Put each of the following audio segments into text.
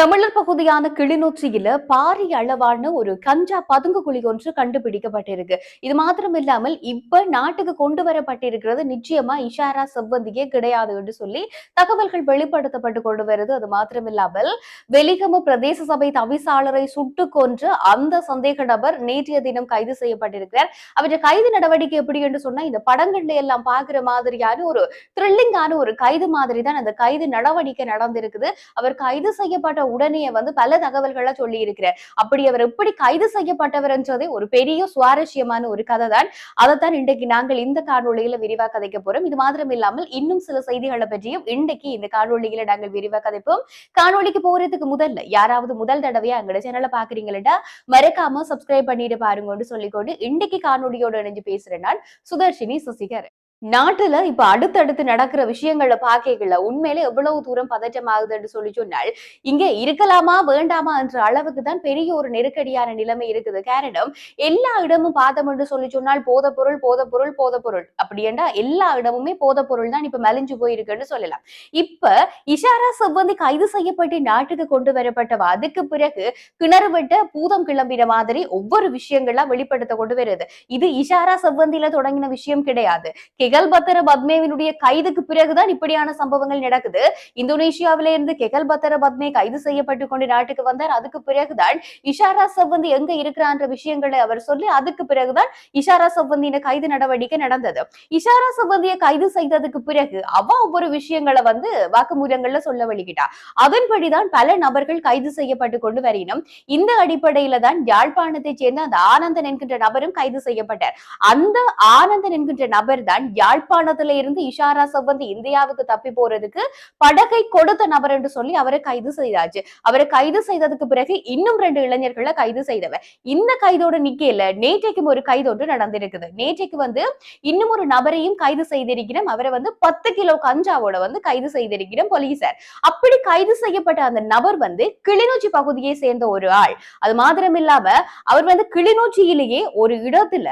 தமிழர் பகுதியான கிளிநொச்சியில பாரிய அளவான ஒரு கஞ்சா பதுங்கு குழி ஒன்று கண்டுபிடிக்கப்பட்டிருக்கு. இது மாத்திரம் இல்லாமல் இப்ப நாட்டுக்கு கொண்டு வரப்பட்டிருக்கிறது நிச்சயமா இஷாரா செவ்வந்தியே கிடையாது என்று சொல்லி தகவல்கள் வெளிப்படுத்தப்பட்டு கொண்டு வருது. அது மாத்திரம் இல்லாமல் வெலிகம பிரதேச சபை தவிசாளரை சுட்டு கொன்று அந்த சந்தேக நபர் நேற்றைய தினம் கைது செய்யப்பட்டிருக்கிறார். அவருடைய கைது நடவடிக்கை எப்படி என்று சொன்னா இந்த படங்கள்ல எல்லாம் பாக்குற மாதிரியான ஒரு த்ரில்லிங்கான ஒரு கைது மாதிரி தான் அந்த கைது நடவடிக்கை நடந்திருக்குது. அவர் கைது செய்யப்பட்ட உடனே வந்து பல தகவல்களை சொல்லி இருக்கிறார் அப்படி அவர் எப்படி கைது செய்யப்பட்டவர்ன்றதே ஒரு பெரிய சுவாரஸ்யமான ஒரு கதை தான் அதைத்தான் இன்றைக்கு நாங்கள் இந்த காணொலியில விரிவா கதைக்க போறோம். இது மாத்திரம் இல்லாமல் இன்னும் சில செய்திகளை பற்றியும் இன்றைக்கு இந்த காணொலியில நாங்கள் விரிவா கதைப்போம். காணொலிக்கு போறதுக்கு முதல்ல யாராவது முதல் தடவையா எங்களோட சேனலை பாக்குறீங்களா மறக்காம சப்ஸ்கிரைப் பண்ணிட்டு பாருங்கன்னு சொல்லிக்கொண்டு இன்றைக்கு காணொளியோட இணைஞ்சு பேசுறேன் நான் சுதர்ஷினி சுசிகர். நாட்டுல இப்ப அடுத்தடுத்து நடக்கிற விஷயங்களை பாக்கல உண்மையிலே எவ்வளவு தூரம் பதற்றமாகுதுன்னு சொல்லி சொன்னால் இங்க இருக்கலாமா வேண்டாமா என்ற அளவுக்கு தான் பெரிய ஒரு நெருக்கடியான நிலைமை இருக்குது. காரணம் எல்லா இடமும் பார்த்தோம்னு சொல்லி சொன்னால் போத பொருள் போத பொருள் போத பொருள் அப்படி என்றா எல்லா இடமுமே போத பொருள் தான் இப்ப மலிஞ்சு போயிருக்குன்னு சொல்லலாம். இப்ப இஷாரா செவ்வந்தி கைது செய்யப்பட்டு நாட்டுக்கு கொண்டு வரப்பட்டவ? அதுக்கு பிறகு கிணறு விட்ட பூதம் கிளம்பின மாதிரி ஒவ்வொரு விஷயங்களா வெளிப்படுத்த கொண்டு வருது. இது இஷாரா செவ்வந்தியில தொடங்கின விஷயம் கிடையாது. கெகல்பத்தர பத்மேவினுடைய கைதுக்கு பிறகுதான் இப்படியான சம்பவங்கள் நடக்குது. இந்தோனேஷியாவில இருந்து கெகல்பத்தர பத்மே கைது செய்யப்பட்டு கொண்டு நாட்டுக்கு வந்தார். அதுக்கு பிறகுதான் இஷாரா சவந்தி எங்க இருக்கிறான்ற விஷயங்களை அவர் சொல்லி அதுக்கு பிறகுதான் இஷாரா செவ்வந்தியின் கைது நடவடிக்கை நடந்தது. இஷாரா செவ்வந்தியை கைது செய்ததுக்கு பிறகு அவ ஒவ்வொரு விஷயங்களை வந்து வாக்குமூலங்கள்ல சொல்ல வெளிக்கிட்டா அதன்படிதான் பல நபர்கள் கைது செய்யப்பட்டு கொண்டு வரையினும் இந்த அடிப்படையில தான் யாழ்ப்பாணத்தை சேர்ந்த அந்த ஆனந்தன் என்கின்ற நபரும் கைது செய்யப்பட்டார். அந்த ஆனந்தன் என்கின்ற நபர் தான் யாழ்ப்பாணத்துல இருந்து இஷாரா செவ்வந்தி இந்தியாவுக்கு தப்பி போறதுக்கு படகை கொடுத்த நபர் என்று சொல்லி அவரை கைது செய்தாச்சு. அவரை கைது செய்ததுக்கு பிறகு இன்னும் ரெண்டு இளைஞர்களை கைது செய்தவர். இந்த கைதோட நிக்கையில நேற்றைக்கும் ஒரு கைது ஒன்று நடந்திருக்குது. நேற்றைக்கு வந்து இன்னும் ஒரு நபரையும் கைது செய்திருக்கிறோம். அவரை வந்து பத்து கிலோ கஞ்சாவோட வந்து கைது செய்திருக்கிறோம் போலீசார். அப்படி கைது செய்யப்பட்ட அந்த நபர் வந்து கிளிநொச்சி பகுதியை சேர்ந்த ஒரு ஆள். அது மாத்திரம் இல்லாம அவர் வந்து கிளிநொச்சியிலேயே ஒரு இடத்துல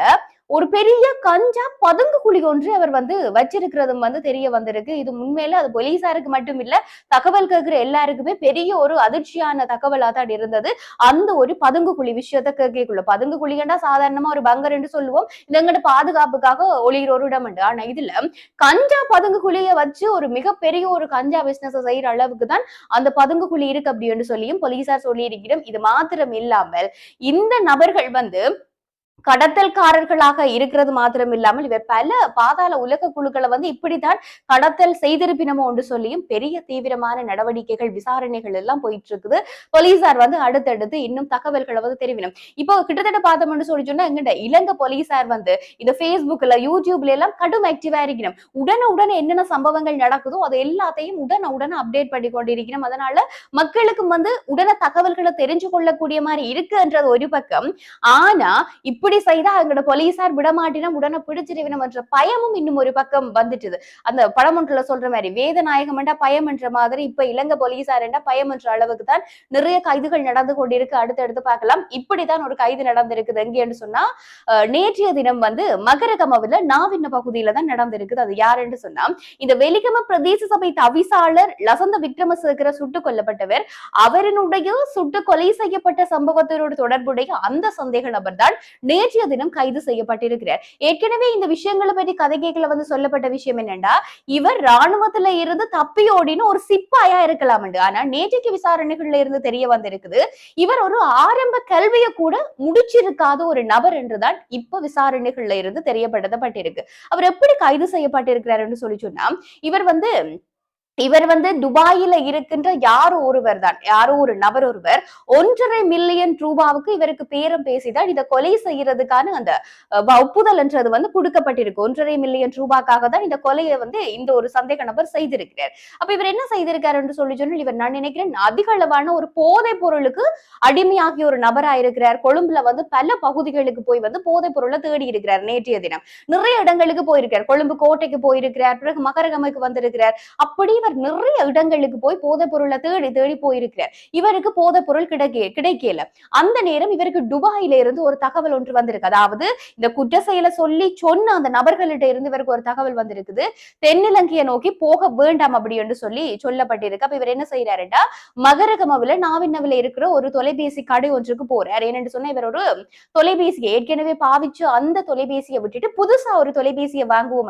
ஒரு பெரிய கஞ்சா பதுங்கு குழி ஒன்று அவர் வந்து வச்சிருக்கிறதும் வந்து தெரிய வந்திருக்கு. இது உண்மையில அது போலீசாருக்கு மட்டும் இல்ல தகவல் கேட்கிற எல்லாருக்குமே பெரிய ஒரு அதிர்ச்சியான தகவலா தான் இருந்தது. அந்த ஒரு பதுங்கு குழி விஷயத்த கேட்கக்குள்ள பதுங்கு குழிகண்டா சாதாரணமா ஒரு பங்கர் என்று சொல்லுவோம். இது எங்கட பாதுகாப்புக்காக ஒளிகிற ஒரு இடம் உண்டு. ஆனா இதுல கஞ்சா பதுங்கு குழிய வச்சு ஒரு மிகப்பெரிய ஒரு கஞ்சா பிசினஸ் செய்யற அளவுக்கு தான் அந்த பதுங்கு குழி இருக்கு அப்படின்னு சொல்லியும் போலீசார் சொல்லி இருக்கிறோம் இது மாத்திரம் இல்லாமல் இந்த நபர்கள் வந்து கடத்தல்காரர்களாக இருக்கிறது மாத்திரம் இல்லாமல் இவர் பல பாதாள உலக குழுக்களை வந்து இப்படித்தான் கடத்தல் செய்திருப்பினமோ என்று சொல்லியும் பெரிய தீவிரமான நடவடிக்கைகள் விசாரணைகள் எல்லாம் போயிட்டு இருக்குது போலீசார் வந்து அடுத்தடுத்து இன்னும் தகவல்களை வந்து தெரிவினும் இப்போ கிட்டத்தட்ட பார்த்தோம்னு சொல்லி சொன்னா எங்கிட்ட இலங்கை போலீசார் வந்து இந்த பேஸ்புக்ல யூடியூப்ல எல்லாம் கடும் ஆக்டிவா இருக்கணும் உடனே உடனே என்னென்ன சம்பவங்கள் நடக்குதோ அது எல்லாத்தையும் உடனே உடனே அப்டேட் பண்ணி கொண்டிருக்கணும் அதனால மக்களுக்கும் வந்து உடனே தகவல்களை தெரிஞ்சு கொள்ளக்கூடிய மாதிரி இருக்குன்றது ஒரு பக்கம். ஆனா இப்படி செய்தா எங்களோட போலீசார் விடமாட்டினா உடனே பிடிச்சிருவினம் என்ற பயமும் இன்னும் ஒரு பக்கம் வந்துட்டுது. அந்த படம் ஒன்றுல சொல்ற மாதிரி வேதநாயகம் என்றா பயம் என்ற மாதிரி இப்ப இலங்கை போலீசார் என்றா பயம் என்ற அளவுக்கு தான் நிறைய கைதுகள் நடந்து கொண்டிருக்கு. அடுத்தடுத்து பார்க்கலாம். இப்படிதான் ஒரு கைது நடந்திருக்குது. எங்கேன்னு சொன்னா நேற்றைய தினம் வந்து மகரகமவுல நாவின்ன பகுதியில தான் நடந்திருக்குது. அது யாருன்னு சொன்னா இந்த வெலிகம பிரதேச சபை தவிசாளர் லசந்த விக்ரமசேகர சுட்டுக் கொல்லப்பட்டவர். அவரினுடைய சுட்டு கொலை செய்யப்பட்ட சம்பவத்தினோடு தொடர்புடைய அந்த சந்தேக நபர் தான் நேற்றைய தினம் கைது செய்யப்பட்டிருக்கிறார். ஏற்கனவே இந்த விஷயங்களை பற்றி கதை கேட்கல வந்து சொல்லப்பட்ட விஷயம் என்னன்னா இவர் ராணுவத்துல இருந்து தப்பியோடின்னு ஒரு சிப்பாயா இருக்கலாம் ஆனா நேற்றைக்கு விசாரணைகள்ல இருந்து தெரிய வந்திருக்குது இவர் ஒரு ஆரம்ப கல்வியை கூட முடிச்சிருக்காத ஒரு நபர் என்றுதான் இப்ப விசாரணைகள்ல இருந்து தெரியப்படுத்தப்பட்டிருக்கு. அவர் எப்படி கைது செய்யப்பட்டிருக்கிறார் சொல்லி சொன்னா இவர் வந்து இவர் வந்து துபாயில இருக்கின்ற யாரோ ஒருவர் தான். யாரோ ஒரு நபர் ஒருவர். ஒன்றரை மில்லியன் ரூபாவுக்கு இவருக்கு பேரம் பேசிதான் இதை கொலை செய்யறதுக்கான அந்த ஒப்புதல் என்றது வந்து கொடுக்கப்பட்டிருக்கு. ஒன்றரை மில்லியன் ரூபாக்காக தான் இந்த கொலையை வந்து இந்த ஒரு சந்தேக நபர் செய்திருக்கிறார். அப்ப இவர் என்ன செய்திருக்காரு என்று சொல்லி சொன்னால் இவர் நான் நினைக்கிறேன் அதிக அளவான ஒரு போதை பொருளுக்கு அடிமையாகிய ஒரு நபரா இருக்கிறார். கொழும்புல வந்து பல பகுதிகளுக்கு போய் வந்து போதைப் பொருளை தேடி இருக்கிறார் நேற்றைய தினம். நிறைய இடங்களுக்கு போயிருக்கிறார். கொழும்பு கோட்டைக்கு போயிருக்கிறார். பிறகு மகரகமைக்கு வந்திருக்கிறார். அப்படி இவர் நிறைய இடங்களுக்கு போய் போதைப் பொருளை தேடி தேடி போயிருக்கிறார். இவருக்கு போதைப் பொருள் கிடைக்க கிடைக்கல. அந்த நேரம் இவருக்கு துபாயில இருந்து ஒரு தகவல் ஒன்று வந்திருக்கு. அதாவது இந்த குற்ற செயலை சொல்லி சொன்ன அந்த நபர்களிட்ட இருந்து இவருக்கு ஒரு தகவல் வந்திருக்குது. தென்னிலங்கையை நோக்கி போக வேண்டாம் அப்படி என்று சொல்லி சொல்லப்பட்டிருக்கு. அப்ப இவர் என்ன செய்யறாருடா மகரகமவுல நாவின்னவில இருக்கிற ஒரு தொலைபேசி கடை ஒன்றுக்கு போறார். ஏனென்று சொன்னா இவர் ஒரு தொலைபேசியை ஏற்கனவே பாவிச்சு அந்த தொலைபேசியை விட்டுட்டு புதுசா ஒரு தொலைபேசியை வாங்குவோம்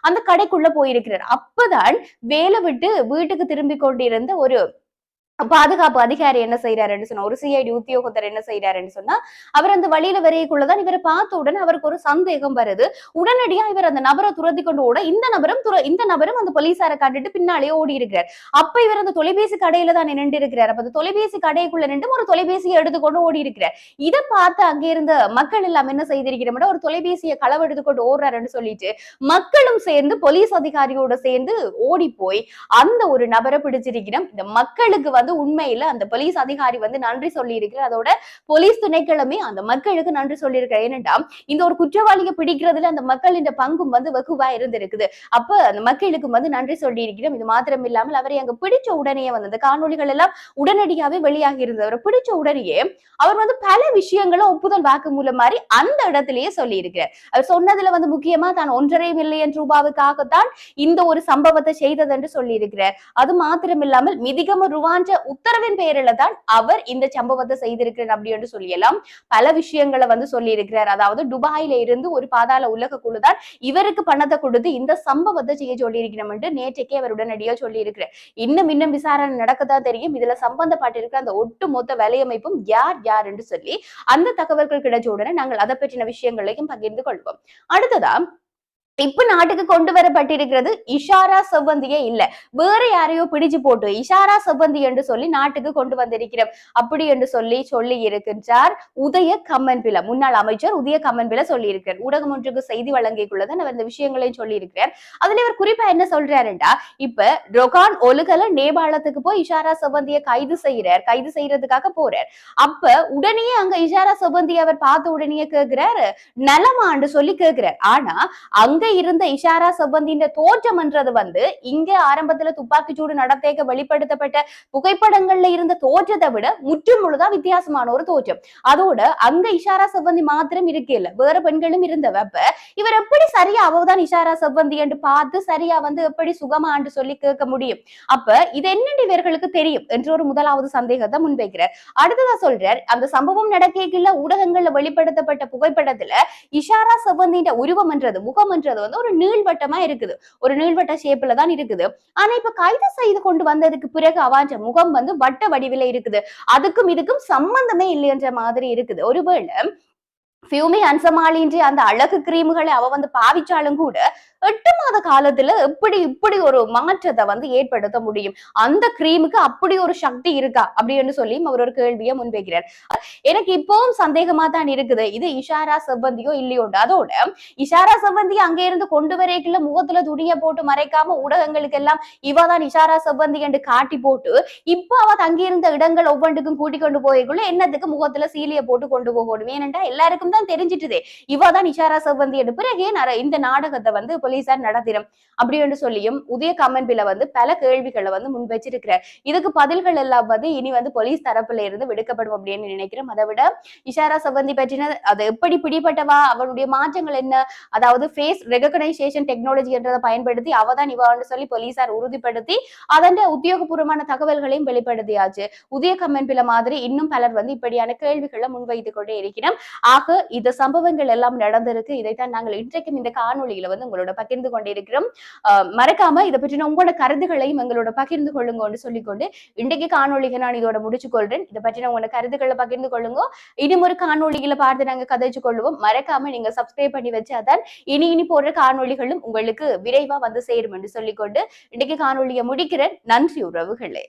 அந்த கடைக்குள்ள போயிருக்கிறார். அப்பதான் வேலை விட்டு வீட்டுக்கு திரும்பி கொண்டிருந்த ஒரு பாதுகாப்பு அதிகாரி என்ன செய்யறாருன்னு சொன்னா ஒரு சிஐடி உத்தியோகத்தர் என்ன செய்யறாருன்னு சொன்னா அவர் அந்த வழியில வரையக்குள்ளதான் இவரை பார்த்த உடனே அவருக்கு ஒரு சந்தேகம் வருது. உடனடியா இவர் அந்த நபரை துரத்தி கொண்டு ஓட இந்த நபரும் இந்த நபரும் அந்த போலீசாரை காட்டிட்டு பின்னாலேயே ஓடி இருக்கிறார். அப்ப இவர் அந்த தொலைபேசி கடையில தான் நின்று இருக்கிறார். அப்ப அந்த தொலைபேசி கடைக்குள்ள நின்று ஒரு தொலைபேசியை எடுத்துக்கொண்டு ஓடி இருக்கிறார். இதை பார்த்து அங்க இருந்த மக்கள் எல்லாம் என்ன செய்திருக்கிறோம் ஒரு தொலைபேசியை களவு எடுத்துக்கொண்டு ஓடுறாருன்னு சொல்லிட்டு மக்களும் சேர்ந்து போலீஸ் அதிகாரியோட சேர்ந்து ஓடி போய் அந்த ஒரு நபரை பிடிச்சிருக்கிறோம். இந்த மக்களுக்கு வந்து வந்து உண்மையில அந்த போலீஸ் அதிகாரி வந்து நன்றி சொல்லி இருக்கிறார் அதோட போலீஸ் திணைக்களமே அந்த மக்களுக்கு நன்றி சொல்லியிருக்காரு ஏனென்றா இந்த ஒரு குற்றவாளியை பிடிக்கிறதுல அந்த மக்களின் பங்கும் வந்து வெகுவா இருந்திருக்குது. அப்ப அந்த மக்களுக்கு வந்து நன்றி சொல்லி இருக்கிறோம் இது மாத்திரம் இல்லாமல் அவரை அங்க பிடிச்ச உடனே வந்து அந்த காணொலிகள் எல்லாம் உடனடியாவே வெளியாகி இருந்தது. அவரை பிடிச்ச உடனேயே அவர் வந்து பல விஷயங்களை ஒப்புதல் வாக்குமூலம் மாதிரி அந்த இடத்திலேயே சொல்லி இருக்கிறார் அவர் சொன்னதுல வந்து முக்கியமா தான் ஒன்றரை மில்லியன் ரூபாவுக்காகத்தான் இந்த ஒரு சம்பவத்தை செய்தது என்று சொல்லி இருக்கிறார் அது மாத்திரம் இல்லாமல் மிதிகம ருவான்ற உத்தரவின் பெயரில தான் அவர் இந்த சம்பவத்தை செய்திருக்கிறார் அப்படி என்று சொல்லியெல்லாம் பல விஷயங்களை வந்து சொல்லி இருக்கிறார் அதாவது துபாயில இருந்து ஒரு பாதாள உலக குழு தான் இவருக்கு பணத்தை கொடுத்து இந்த சம்பவத்தை செய்ய சொல்லி இருக்கிறோம் என்று நேற்றைக்கே அவர் உடனடியாக சொல்லி இருக்கிறார் இன்னும் இன்னும் விசாரணை நடக்கத்தான் தெரியும். இதுல சம்பந்தப்பட்டிருக்கிற அந்த ஒட்டுமொத்த வலையமைப்பும் யார் யார் என்று சொல்லி அந்த தகவல்கள் கிடைச்ச உடனே நாங்கள் அதை பற்றின விஷயங்களையும் பகிர்ந்து கொள்வோம். அடுத்ததா இப்ப நாட்டுக்கு கொண்டு வரப்பட்டிருக்கிறது இஷாரா செவ்வந்தியே இல்ல. வேற யாரையோ பிடிச்சு போட்டு இஷாரா செவ்வந்தி என்று சொல்லி நாட்டுக்கு கொண்டு வந்திருக்கிறோம். அப்படி என்று சொல்லி சொல்லி இருக்கின்றார் உதய கம்மன்பில முன்னாள் அமைச்சர் உதய கம்மன்பில சொல்லி இருக்கிறார் ஊடகம் ஒன்றுக்கு செய்தி வழங்கிக்குள்ளதான் அவர் இந்த விஷயங்களையும் சொல்லி இருக்கிறார் அதுல இவர் குறிப்பா என்ன சொல்றாருண்டா? இப்ப ரொகான் ஒலுகல நேபாளத்துக்கு போய் இஷாரா செவ்வந்திய கைது செய்யறார். கைது செய்யறதுக்காக போறார். அப்ப உடனே அங்க இஷாரா செவ்வந்தி அவர் பார்த்த உடனே கேக்குறாரு. நலமான்னு சொல்லி கேக்குறார். ஆனா அங்க அங்க இருந்த இஷாரா செவ்வந்தியின் தோற்றம்ன்றது வந்து இங்க ஆரம்பத்துல துப்பாக்கி சூடு நடத்தேக்க வெளிப்படுத்தப்பட்ட புகைப்படங்கள்ல இருந்த தோற்றத்தை விட முற்றும் முழுதா வித்தியாசமான ஒரு தோற்றம். அதோட அங்க இஷாரா செவ்வந்தி மாத்திரம் இருக்கல வேற பெண்களும் இருந்தவ அப்ப இவர் எப்படி சரியா அவதான் இஷாரா செவ்வந்தி என்று பார்த்து சரியா வந்து எப்படி சுகமான்னு சொல்லி கேட்க முடியும்? அப்ப இது என்னென்று இவர்களுக்கு தெரியும் என்ற ஒரு முதலாவது சந்தேகத்தை முன்வைக்கிறார். அடுத்ததா சொல்றார் அந்த சம்பவம் நடக்கல ஊடகங்கள்ல வெளிப்படுத்தப்பட்ட புகைப்படத்துல இஷாரா செவ்வந்தின்ற உருவம் என்றது முகம் என்றது வந்து ஒரு நீள்வட்டமா இருக்குது. ஒரு நீள்வட்ட ஷேப்ல தான் இருக்குது. ஆனா இப்ப கைது செய்து கொண்டு வந்ததுக்கு பிறகு அவாஞ்ச முகம் வந்து வட்ட வடிவில இருக்குது. அதுக்கும் இதுக்கும் சம்பந்தமே இல்லைன்ற மாதிரி இருக்குது. ஒருவேளை ஃபியூமி அன்சமாலின்றி அந்த அழகு கிரீம்களை அவ வந்து பாவிச்சாலும் கூட எட்டு மாத காலத்துல எப்படி இப்படி ஒரு மாற்றத்தை வந்து ஏற்படுத்த முடியும். அந்த கிரீமுக்கு அப்படி ஒரு சக்தி இருக்கா? அப்படின்னு சொல்லி அவர் ஒரு கேள்வியை முன்வைக்கிறார். எனக்கு இப்பவும் சந்தேகமா தான் இருக்குது. இது இஷாரா செவ்வந்தியோ இல்லையோண்டு அதோட இஷாரா செவ்வந்தி அங்க இருந்து கொண்டு வரைக்குள்ள முகத்துல துணியை போட்டு மறைக்காம ஊடகங்களுக்கு எல்லாம் இவ தான் இஷாரா செவ்வந்தி என்று காட்டி போட்டு இப்ப அவ தங்கியிருந்த இடங்கள் ஒவ்வொன்றுக்கும் கூட்டி கொண்டு போய்க்குள்ள என்னத்துக்கு முகத்துல சீலிய போட்டு கொண்டு போகணும்? ஏனென்றா எல்லாருக்கும் தான் தெரிஞ்சிட்டுதே. இவ தான் இஷாரா செவ்வந்தி என்று பிறகு இந்த நாடகத்தை வந்து போலீசார் நடத்திடும். அப்படி என்று சொல்லியும் உதய கமன்பில வந்து பல கேள்விகளை வந்து முன் வச்சிருக்கிறார். இதுக்கு பதில்கள் எல்லாம் வந்து இனி வந்து போலீஸ் தரப்புல இருந்து விடுக்கப்படும் அப்படின்னு நினைக்கிறோம். அதை விட இஷாரா செவ்வந்தி பற்றின அது எப்படி பிடிப்பட்டவா அவனுடைய மாற்றங்கள் என்ன அதாவது ஃபேஸ் ரெகனைசேஷன் டெக்னாலஜி என்றதை பயன்படுத்தி அவதான் இவான்னு சொல்லி போலீசார் உறுதிப்படுத்தி அதன் உத்தியோகபூர்வமான தகவல்களையும் வெளிப்படுத்தியாச்சு. உதய கம்மன்பில மாதிரி இன்னும் பலர் வந்து இப்படியான கேள்விகளை முன்வைத்துக் கொண்டே இருக்கிறோம். ஆக இந்த சம்பவங்கள் எல்லாம் நடந்திருக்கு. இதைத்தான் நாங்கள் இன்றைக்கும் இந்த காணொலியில வந்து உங்களோட பகிர்ந்து கொண்டிருக்கிறோம். ஆஹ் மறக்காம இதை பற்றின உங்களோட கருத்துக்களையும் எங்களோட பகிர்ந்து கொள்ளுங்கன்னு சொல்லிக்கொண்டு இன்றைக்கு காணொலிகள் நான் இதோட முடிச்சு கொள்றேன் இதை பற்றின உங்களோட கருத்துக்களை பகிர்ந்து கொள்ளுங்க. இன்னும் ஒரு காணொளிகளை பார்த்து நாங்க கதைச்சு கொள்வோம் மறக்காம நீங்க சப்ஸ்கிரைப் பண்ணி வச்சாதான் இனி இனி போடுற காணொளிகளும் உங்களுக்கு விரைவா வந்து சேரும் என்று சொல்லிக்கொண்டு இன்றைக்கு காணொலியை முடிக்கிறேன். நன்றி உறவுகளே.